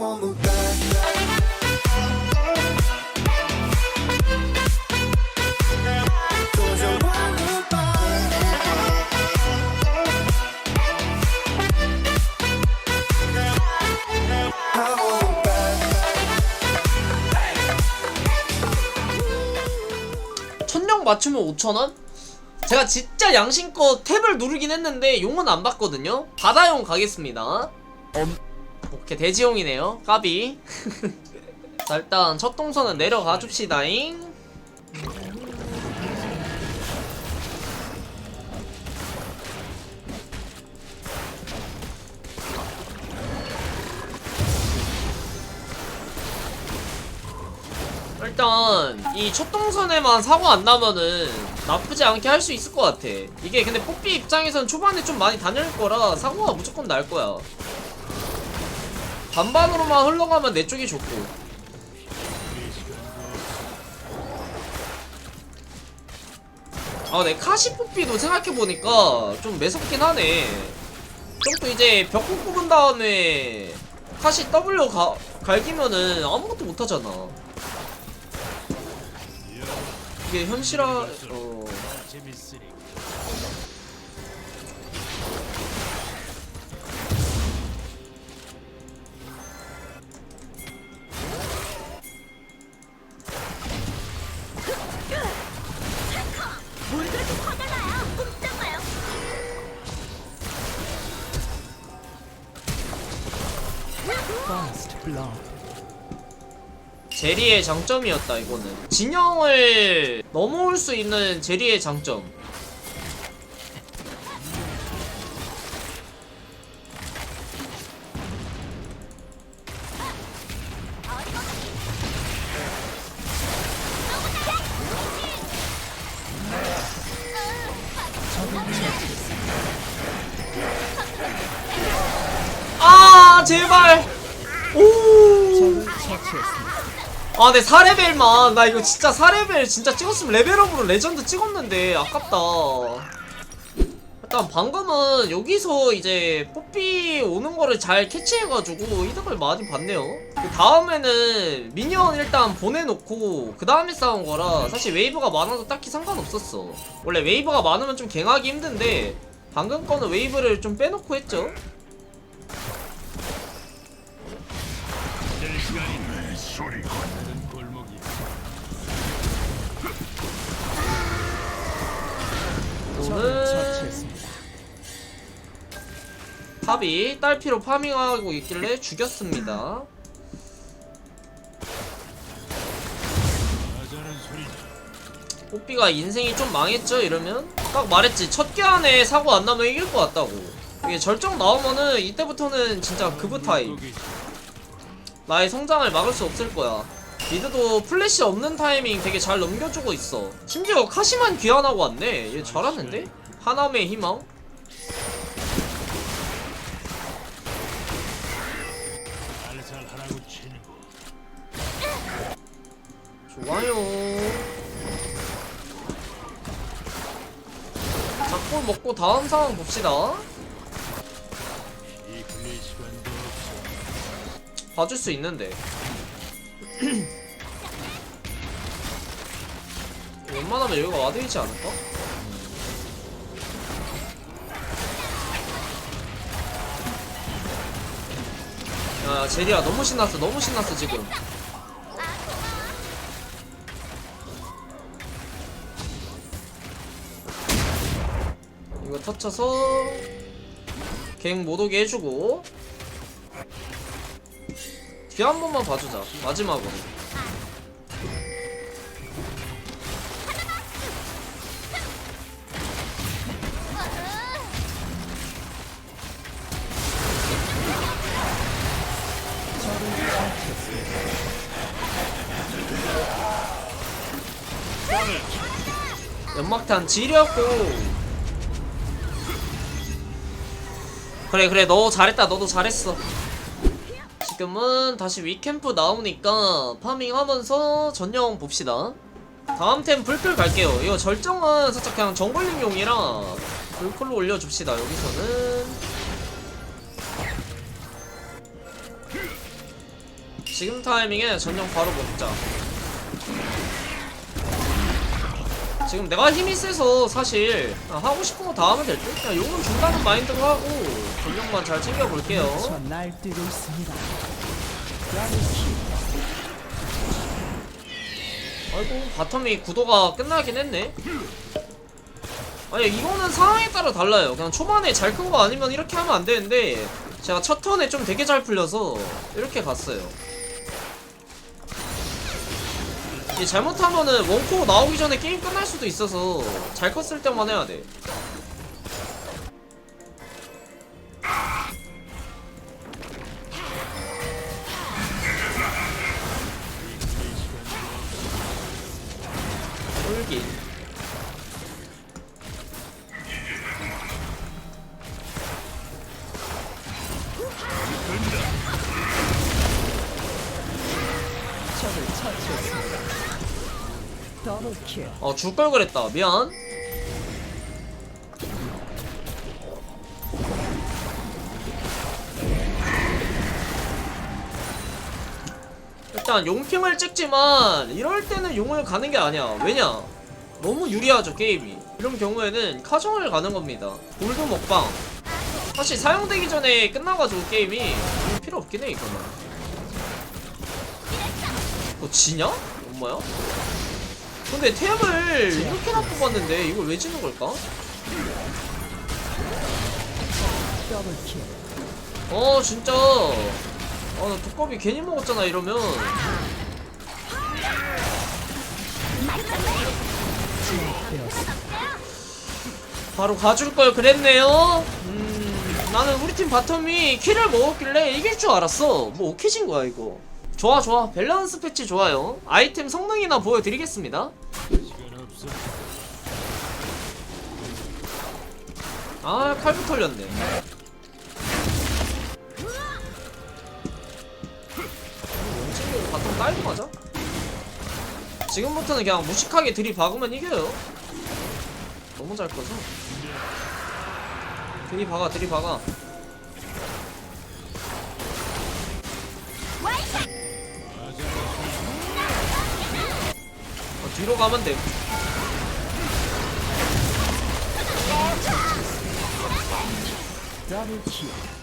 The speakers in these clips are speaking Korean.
won't look back. 천령 맞추면 5천원? 제가 진짜 양심껏 탭을 누르긴 했는데 용은 안 받거든요 바다용 가겠습니다 오케이 돼지용이네요. 까비. 자 일단 첫 동선은 내려가 줍시다잉. 일단 이 첫 동선에만 사고 안 나면은 나쁘지 않게 할 수 있을 것 같아. 이게 근데 뽀삐 입장에선 초반에 좀 많이 다닐 거라 사고가 무조건 날 거야 반반으로만 흘러가면 내 쪽이 좋고. 아, 네 카시 뽀삐도 생각해보니까 좀 매섭긴 하네. 좀또 이제 벽국 뽑은 다음에 카시 W 가, 갈기면은 아무것도 못하잖아. 이게 현실화 어 제리의 장점이었다 이거는. 진영을 넘어올 수 있는 제리의 장점. 아 제발! 오 아, 네, 4레벨만. 나 이거 진짜 4레벨 진짜 찍었으면 레벨업으로 레전드 찍었는데, 아깝다. 일단 방금은 여기서 이제 뽀삐 오는 거를 잘 캐치해가지고 이득을 많이 봤네요. 그 다음에는 미니언 일단 보내놓고 그 다음에 싸운 거라 사실 웨이브가 많아도 딱히 상관없었어. 원래 웨이브가 많으면 좀 갱하기 힘든데 방금 거는 웨이브를 좀 빼놓고 했죠. 오늘 탑이 딸피로 파밍하고 있길래 죽였습니다. 뽀삐가 인생이 좀 망했죠 이러면? 딱 말했지. 첫 개 안에 사고 안 나면 이길 것 같다고. 이게 절정 나오면은 이때부터는 진짜 급부 타임 나의 성장을 막을 수 없을 거야. 미드도 플래시 없는 타이밍 되게 잘 넘겨주고 있어. 심지어 카시만 귀환하고 왔네. 얘 잘하는데? 하남의 희망? 좋아요. 작골 먹고 다음 상황 봅시다 봐줄 수 있는데. 웬만하면 여기가 와드이지 않을까? 야 제리야 너무 신났어 너무 신났어 지금. 이거 터쳐서 갱 못오게 해주고 뒤한 번만 봐주자. 마지막으로. 연막탄 지렸고. 그래 그래. 너 잘했다. 너도 잘했어 지금은 다시 위캠프 나오니까 파밍하면서 전용 봅시다. 다음 템 불풀 갈게요. 이거 절정은 살짝 그냥 정글링용이라 불풀로 올려줍시다 여기서는. 지금 타이밍에 전령 바로 먹자. 지금 내가 힘이 세서 사실 그냥 하고 싶은 거 다 하면 될 듯? 그냥 용은 준다는 마인드로 하고 전령만 잘 챙겨볼게요. 저 날뛰고 있습니다. 아이고 바텀이 구도가 끝나긴 했네. 아니 이거는 상황에 따라 달라요. 그냥 초반에 잘 큰 거 아니면 이렇게 하면 안 되는데 제가 첫 턴에 좀 되게 잘 풀려서 이렇게 갔어요. 이게 잘못하면은 원코 나오기 전에 게임 끝날 수도 있어서 잘 컸을 때만 해야 돼 적을 처치했습니다. 더블킬. 어, 줄걸 그랬다. 미안. 일단 용핑을 찍지만 이럴 때는 용을 가는 게 아니야. 왜냐? 너무 유리하죠 게임이. 이런 경우에는 카정을 가는 겁니다. 골드 먹방. 사실 사용되기 전에 끝나가지고 게임이 용 필요 없긴 해 이거는. 너 지냐? 엄마야? 근데 템을 이렇게나 뽑았는데 이걸 왜 지는 걸까? 어 진짜 아나 두꺼비 괜히 먹었잖아 이러면. 바로 가줄 걸 그랬네요 음 나는 우리 팀 바텀이 킬을 먹었길래 이길 줄 알았어 뭐 오케진 거야 이거 좋아 좋아. 밸런스 패치 좋아요. 아이템 성능이나 보여드리겠습니다. 아 칼부 털렸네. 용친구 바텀 깔고 가자. 지금부터는 그냥 무식하게 들이박으면 이겨요. 너무 잘 커서. 들이박아 들이박아 뒤로 가면 돼.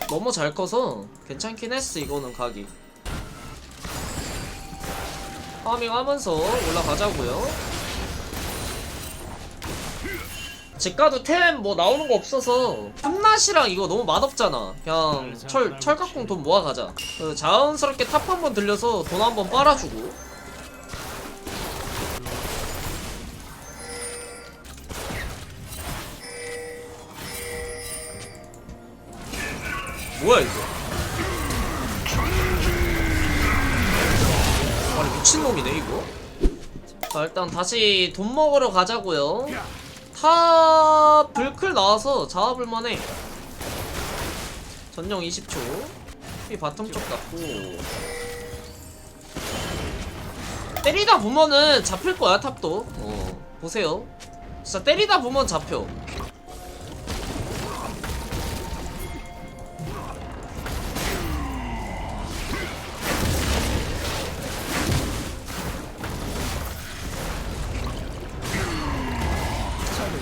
너무 잘 커서 괜찮긴 했어 이거는 각이. 파밍하면서 올라가자고요. 제가도 템 뭐 나오는 거 없어서 흠낫이랑 이거 너무 맛없잖아. 그냥 철, 철각공 돈 모아가자. 그 자연스럽게 탑 한번 들려서 돈 한번 빨아주고 뭐야 이거? 아니 미친놈이네 이거? 자 일단 다시 돈 먹으러 가자고요. 탑 불클 나와서 잡아볼만해. 전령 20초. 이 바텀 쪽 같고. 때리다 보면은 잡힐 거야 탑도. 어 보세요. 진짜 때리다 보면 잡혀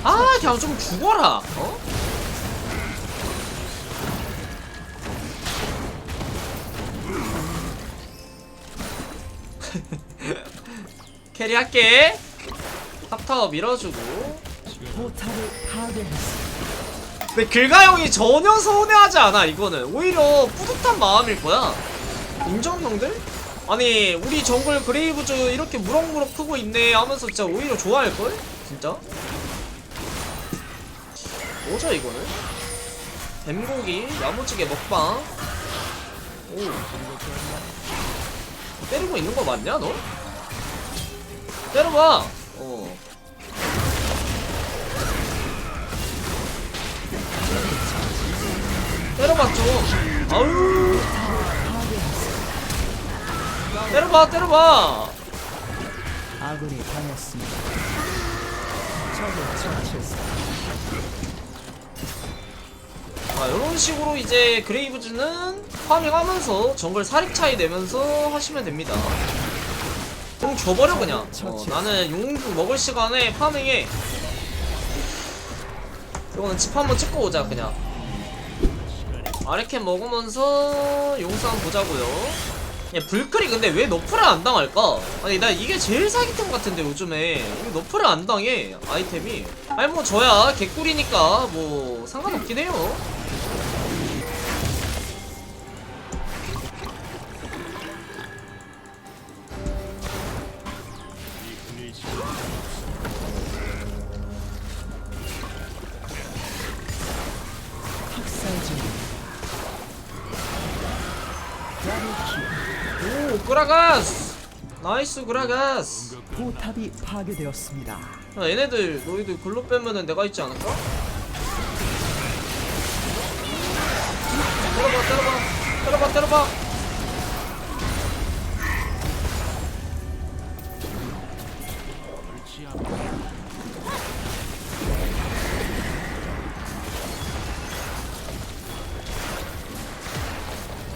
아 그냥 좀 죽어라 어? 캐리할게 탑타워 밀어주고. 근데 길가형이 전혀 서운해하지 않아 이거는 오히려 뿌듯한 마음일 거야 인정 형들? 아니 우리 정글 그레이브즈 이렇게 무럭무럭 크고 있네 하면서 진짜 오히려 좋아할걸? 진짜? 뭐죠 이거는? 뱀고기 야무지게 먹방 오 때리고 있는 거 맞냐 너? 때려봐 어 때려봐 좀 아우 때려봐 때려봐 아군이 당했습니다. 적을 처치했습니다. 아, 이런 식으로 이제 그레이브즈는 파밍하면서 정글 사립 차이 내면서 하시면 됩니다. 용 줘버려 그냥. 어, 나는 용 먹을 시간에 파밍해. 이거는 집 한번 찍고 오자 그냥. 아래캠 먹으면서 용싸움 보자고요. 야, 불클이 근데 왜 너프를 안 당할까? 아니 나 이게 제일 사기템 같은데 요즘에 왜 너프를 안 당해 아이템이 아니 뭐 저야 개꿀이니까 뭐 상관없긴 해요 오 그라가스 나이스 그라가스 포탑이 파괴되었습니다. 야, 얘네들 너희들 글로 빼면은 내가 있지 않을까? 때려봐 때려봐 때려봐 때려봐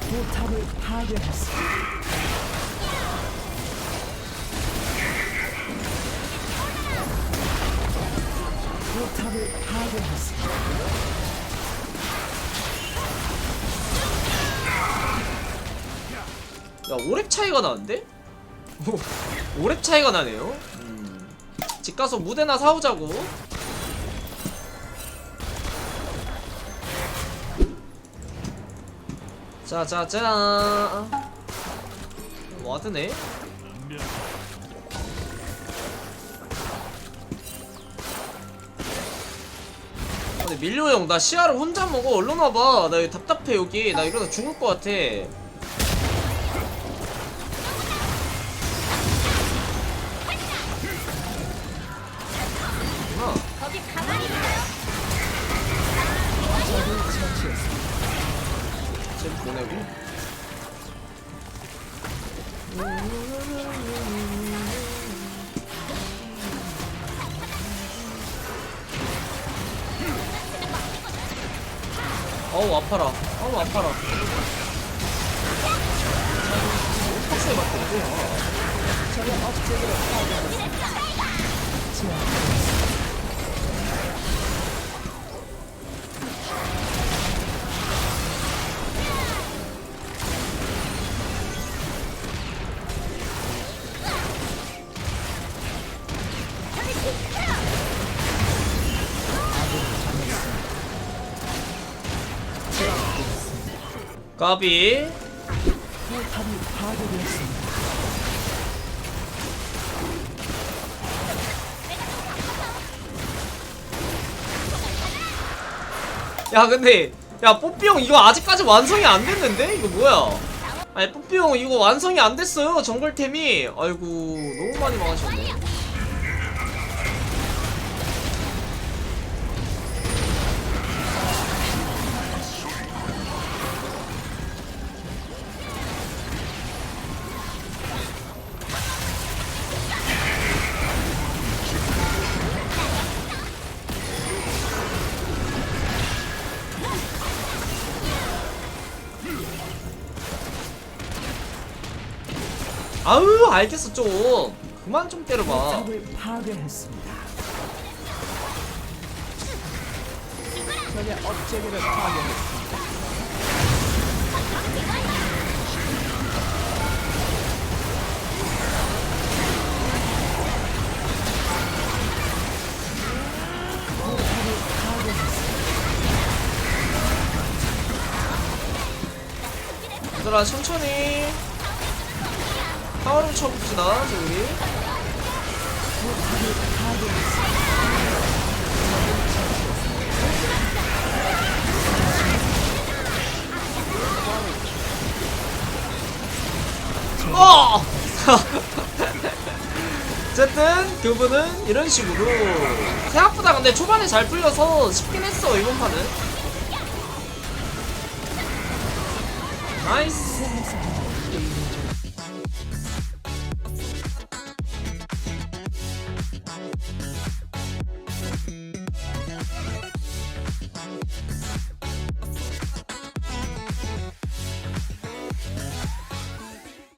포탑을 파괴했습니다. 포탑을 파괴했습니다. 야 5렙 차이가 나는데? 5렙 차이가 나네요 음. 집 가서 무대나 사오자고 자자자 와드네 근데 밀려 형 나 시야를 혼자 먹어. 얼른 와봐. 나 여기 답답해 여기. 나 이러다 죽을 것 같아. 아. 쟤 보내고 아파라 어우 아파라 빡세 맞고 적의 업적으로 까비. 야 근데 야 뽀삐형 이거 아직까지 완성이 안 됐는데? 이거 뭐야 아니 뽀삐형 이거 완성이 안 됐어요 정글템이 아이고 너무 많이 망하셨네 아우 알겠어 좀 그만 좀 때려봐. 적의 파괴했습니다. 얘들아 천천히 파워를 쳐봅시다 저기. 어! 어쨌든 그분은 이런 식으로 생각보다 근데 초반에 잘 풀려서 쉽긴 했어 이번 판은 나이스